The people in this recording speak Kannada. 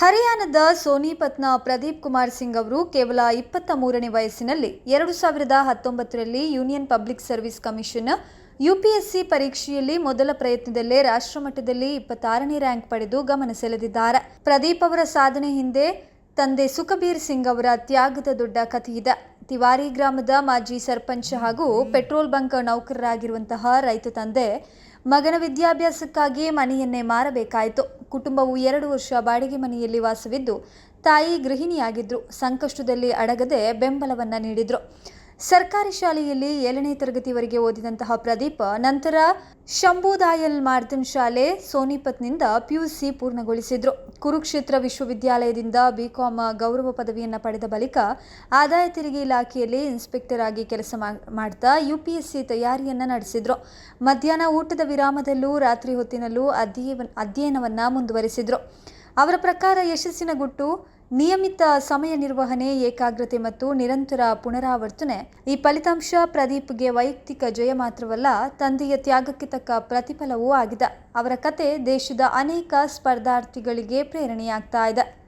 ಹರಿಯಾಣದ ಸೋನಿಪತ್ನ ಪ್ರದೀಪ್ ಕುಮಾರ್ ಸಿಂಗ್ ಅವರು ಕೇವಲ ಇಪ್ಪತ್ತ ಮೂರನೇ ವಯಸ್ಸಿನಲ್ಲಿ ಎರಡು ಸಾವಿರದ ಹತ್ತೊಂಬತ್ತರಲ್ಲಿ union public service commission UPSC ಪರೀಕ್ಷೆಯಲ್ಲಿ ಮೊದಲ ಪ್ರಯತ್ನದಲ್ಲೇ ರಾಷ್ಟ್ರಮಟ್ಟದಲ್ಲಿ ಇಪ್ಪತ್ತಾರನೇ ರ್ಯಾಂಕ್ ಪಡೆದು ಗಮನ ಸೆಳೆದಿದ್ದಾರೆ. ಪ್ರದೀಪ್ ಅವರ ಸಾಧನೆ ಹಿಂದೆ ತಂದೆ ಸುಖಬೀರ್ ಸಿಂಗ್ ಅವರ ತ್ಯಾಗದ ದೊಡ್ಡ ಕಥೆಯಿದೆ ತಿವಾರಿ ಗ್ರಾಮದ ಮಾಜಿ ಸರ್ಪಂಚ್ ಹಾಗೂ ಪೆಟ್ರೋಲ್ ಬಂಕ್ ನೌಕರರಾಗಿರುವಂತಹ ರೈತ ತಂದೆ ಮಗನ ವಿದ್ಯಾಭ್ಯಾಸಕ್ಕಾಗಿ ಮನೆಯನ್ನೇ ಮಾರಬೇಕಾಯಿತು. ಕುಟುಂಬವು ಎರಡು ವರ್ಷ ಬಾಡಿಗೆ ಮನೆಯಲ್ಲಿ ವಾಸವಿದ್ದು ತಾಯಿ ಗೃಹಿಣಿಯಾಗಿದ್ದರು ಸಂಕಷ್ಟದಲ್ಲಿ ಅಡಗದೆ ಬೆಂಬಲವನ್ನು ನೀಡಿದ್ರು. ಸರ್ಕಾರಿ ಶಾಲೆಯಲ್ಲಿ ಏಳನೇ ತರಗತಿವರೆಗೆ ಓದಿದಂತಹ ಪ್ರದೀಪ್, ನಂತರ ಶಂಭುದಾಯಲ್ ಮಾರ್ದನ್ ಶಾಲೆ ಸೋನಿಪತ್ನಿಂದ ಪಿಯುಸಿ ಪೂರ್ಣಗೊಳಿಸಿದ್ರು. ಕುರುಕ್ಷೇತ್ರ ವಿಶ್ವವಿದ್ಯಾಲಯದಿಂದ ಬಿಕಾಂ ಗೌರವ ಪದವಿಯನ್ನು ಪಡೆದ ಬಳಿಕ ಆದಾಯ ತೆರಿಗೆ ಇಲಾಖೆಯಲ್ಲಿ ಇನ್ಸ್ಪೆಕ್ಟರ್ ಆಗಿ ಕೆಲಸ ಮಾಡ್ತಾ ಸಿ ತಯಾರಿಯನ್ನು ನಡೆಸಿದ್ರು. ಮಧ್ಯಾಹ್ನ ಊಟದ ವಿರಾಮದಲ್ಲೂ ರಾತ್ರಿ ಹೊತ್ತಿನಲ್ಲೂ ಅಧ್ಯಯನ ಅಧ್ಯಯನವನ್ನ ಮುಂದುವರಿಸಿದ್ರು. ಅವರ ಪ್ರಕಾರ ಯಶಸ್ಸಿನ ಗುಟ್ಟು ನಿಯಮಿತ ಸಮಯ ನಿರ್ವಹಣೆ, ಏಕಾಗ್ರತೆ ಮತ್ತು ನಿರಂತರ ಪುನರಾವರ್ತನೆ. ಈ ಫಲಿತಾಂಶ ಪ್ರದೀಪ್ಗೆ ವೈಯಕ್ತಿಕ ಜಯ ಮಾತ್ರವಲ್ಲ, ತಂದೆಯ ತ್ಯಾಗಕ್ಕೆ ತಕ್ಕ ಪ್ರತಿಫಲವೂ ಆಗಿದೆ. ಅವರ ಕತೆ ದೇಶದ ಅನೇಕ ಸ್ಪರ್ಧಾರ್ಥಿಗಳಿಗೆ ಪ್ರೇರಣೆಯಾಗ್ತಾ ಇದೆ.